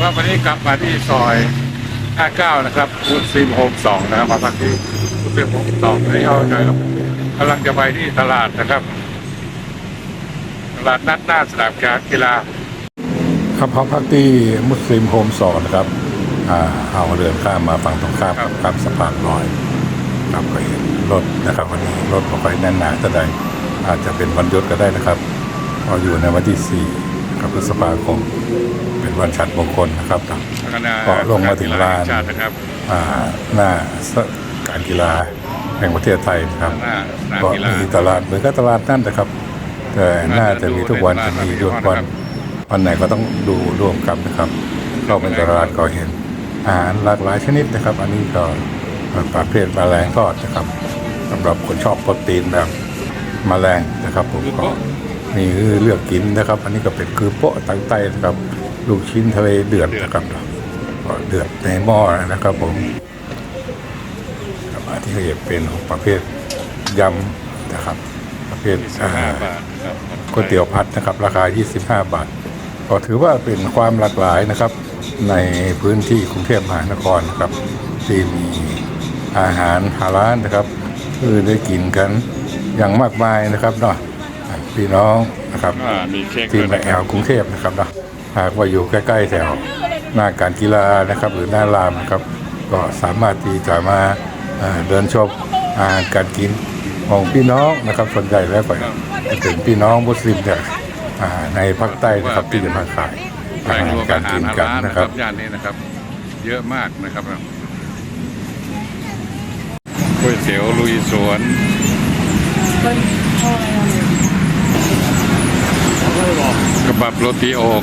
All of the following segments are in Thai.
ว่าวันนี้กลับมาที่ซอย 59 นะครับคูณซิมโฮม2นะครับมาพักที่คูณซิมโฮม2วันนี้เอาใจครับกำลังจะไปที่ตลาดนะครับ ตลาดนัดหน้าสนามกีฬาครับพอพักที่มุสลิมโฮมสองนะครับอ่าเอาเดินข้ามมาฝั่งตรงข้ามกับกับสะพานลอยครับก็เห็นรถนะครับ วันนี้รถไม่ค่อยแน่นหนาเท่าใดอาจจะเป็นวันหยุดก็ได้นะครับพออยู่ในวันที่4 ครับพฤษภาคมเป็นวันฉัตรมงคลนะครับก็ลงมาถึงลานอ่าหน้าการกีฬาแห่งประเทศไทยนะครับก็มีตลาดเหมือนกับตลาดนั่นนะครับ แต่น่าจะมีทุกวันจะมีทุกวันวันไหนก็ต้องดูร่วมกันนะครับเข้าเป็นตลาดก็เห็นอาหารหลากหลายชนิดนะครับ อันนี้ก็ประเภทแมลงทอดนะครับสำหรับคนชอบโปรตีนแบบแมลงนะครับผมก็ มีให้เลือกกินนะครับ อันนี้ก็เป็นคือโป๊ะตังไตนะครับลูกชิ้นทะเลเดือดนะครับก็เดือดในหม้อนะครับผมอันที่ก็จะเป็นประเภทยำนะครับ ประเภทอ่าก๋วยเตี๋ยวพัดนะครับ ราคา 25 บาท ก็ถือว่าเป็นความหลากหลายนะครับ ในพื้นที่กรุงเทพมหานครนะครับที่มีอาหารฮาลาลนะครับคือได้กินกันอย่างมากมายนะครับเนาะ พี่น้องนะครับอ่ามีเค้กที่ด้วยมานะแอครัลบกรุงเทพนะครับเนาะหากว่าอยู่ใกล้ๆแถวหน้าการกีฬานะครับ หรือหน้ารามนะครับ ก็สามารถที่จะมาเอ่อเดินชมอาหารการกินของพี่น้องนะครับส่วนใหญ่แล้วก็จะเป็นพี่น้องมุสลิมเนี่ยอ่าในภาคใต้นะครับที่จะมาขายอาแหล่งหารรวมกาอารหากิรนฮากันลาลนะนะคครัรับบย่านนี้นะครับ เยอะมากนะครับก๋วยเตี๋ยวลุยสวน กระบับโรตีโอง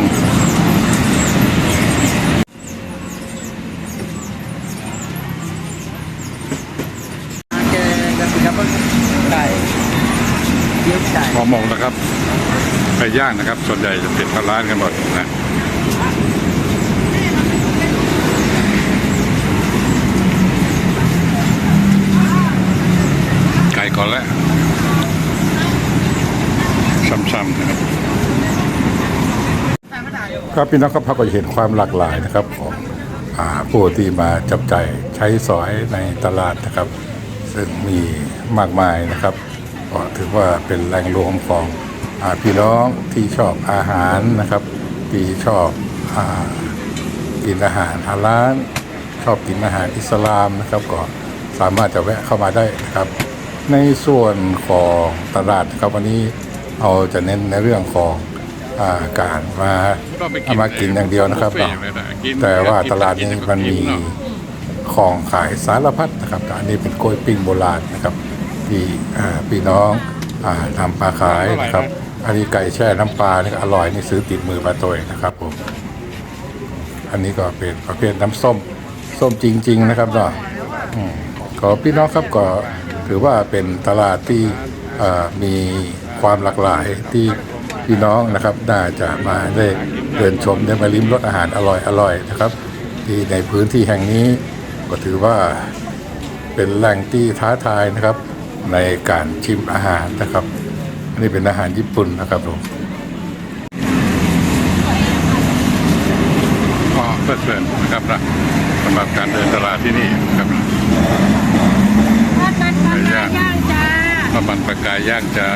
แกกระสุนครับไก่เยี่ยวไก่หอหมกนะครับไก่ย่างนะครับ ส่วนใหญ่จะติดทางร้านกันหมดนะไก่ก่อนแล้วซ้ำๆนะครับ ครับพี่น้องครับพาก็จะเห็นความหลากหลายนะครับของอาผู้ที่มาจับใจ่ายใช้สอยในตลาดนะครับ ซึ่งมีมากมายนะครับก็ถือว่าเป็นแหล่งรวมของอาพี่น้องที่ชอบอาหารนะครับ ที่ชอบอากินอาหารฮาลาลชอบกินอาหารอิสลามนะครับก็สามารถจะแวะเข้ามาได้นะครับ ในส่วนของตลาดนะครับวันนี้เราจะเน้นในเรื่องของ การมาเอามากินอย่างเดียวนะครับบุฟเฟ่ต์ไม่ได้กินแต่ว่าตลาดนี้มันมีกิเนอะของขายสารพัดนะครับแต่อันนี้เป็นกล้วยปิ้งโบราณนะครับที่อ่าพี่น้องอ่านำมาขายนะครับ อันนี้ไก่แช่น้ำปลานี่ก็อร่อยนี่ซื้อติดมือมาตัวเองนะครับผมอันนี้ก็เป็นประเภทน้ำส้มส้มจริง ๆ นะครับเนาะอืมขอพี่น้องครับก็ถือว่าเป็นตลาดที่เอ่อมีความหลากหลายที่ พี่น้องนะครับน่าจะมาได้เดินชมได้มาลิ้มรสอาหารอร่อยๆนะครับ ที่ในพื้นที่แห่งนี้ก็ถือว่าเป็นแหล่งที่ท้าทายนะครับ ในการชิมอาหารนะครับอันนี้เป็นอาหารญี่ปุ่นนะครับผมก็เพลิดเพลินนะครับนะสำหรับการเดินตลาดที่นี่นะครับทอดมันปลาหมึกย่างจ้าข้าวมันปลากายย่างจะ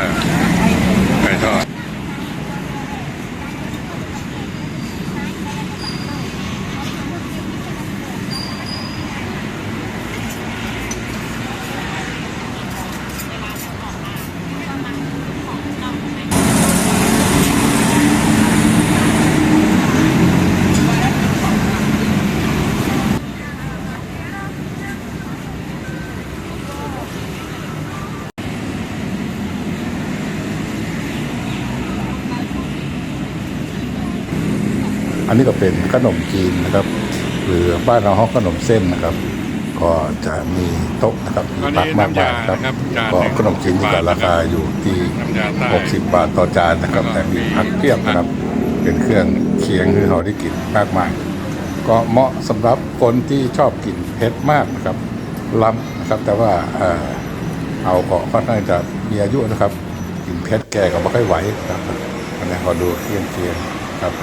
อันนี้ก็เป็นขนมจีนนะครับ หรือบ้านเราเขาขนมเส้นนะครับ ก็จะมีโต๊ะนะครับมีตักมากมายครับก็ขนมจีนที่ก็ราคาอยู่ที่ 60 บาทต่อจานนะครับ แต่มีผักเพียบนะครับ เป็นเครื่องเคียงที่เราได้กินมากมายก็เหมาะสำหรับคนที่ชอบกินเผ็ดมากนะครับล้ำนะครับ แต่ว่าเอ่อเอาก็ค่อนข้างจะมีอายุนะครับ กินเผ็ดแก่ก็ไม่ค่อยไหวครับอันนี้ขอดูเครื่องเคียงครับ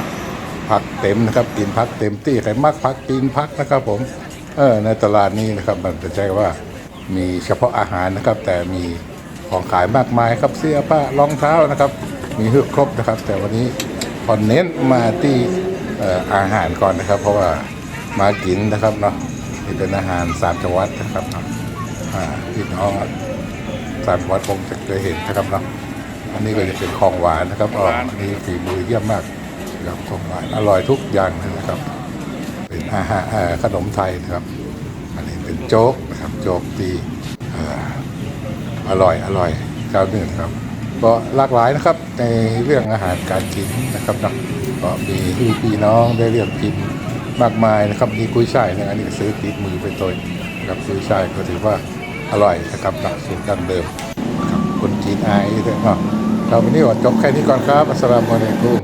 พักเต็มนะครับกินพักเต็มที่ใครมักพักกินพักนะครับ ผมเออในตลาดนี้นะครับ มันจะใช่ว่ามีเฉพาะอาหารนะครับ แต่มีของขายมากมายครับเสื้อผ้ารองเท้านะครับ มีให้ครบนะครับ แต่วันนี้พอเน้นมาที่ออาหารก่อนนะครับ เพราะว่ามากินนะครับเนาะนี่เป็นอาหารสามจังหวัดนะครับเนาะอ่าพี่น้องสามจังหวัดคงจะเคยเห็นนะครับเนาะอันนี้ก็จะเป็นของหวานนะครับอ๋ออันนี้ฝีมือเยี่ยมมาก ครับของหวานอร่อยทุกอย่างนะครับ เป็นอาหารขนมไทยนะครับ อันนี้เป็นโจ๊กนะครับโจ๊กที่เอ่ออร่อยอร่อยเจ้าหนึ่งครับ ก็หลากหลายนะครับในเรื่องอาหารการกินนะครับนะก็มีที่พี่น้องได้เรียกกินมากมายนะครับมีกุ้ยช่ายนะอันนี้ซื้อติดมือไปตัวนะครับกุ้ยช่ายก็ถือว่าอร่อยนะครับนะสูตรดั้งเดิมนะครับคนจีนอายด้วยเนาะเราวันนี้ก็จบแค่นี้ก่อนครับอัสสลามุอะลัยกุม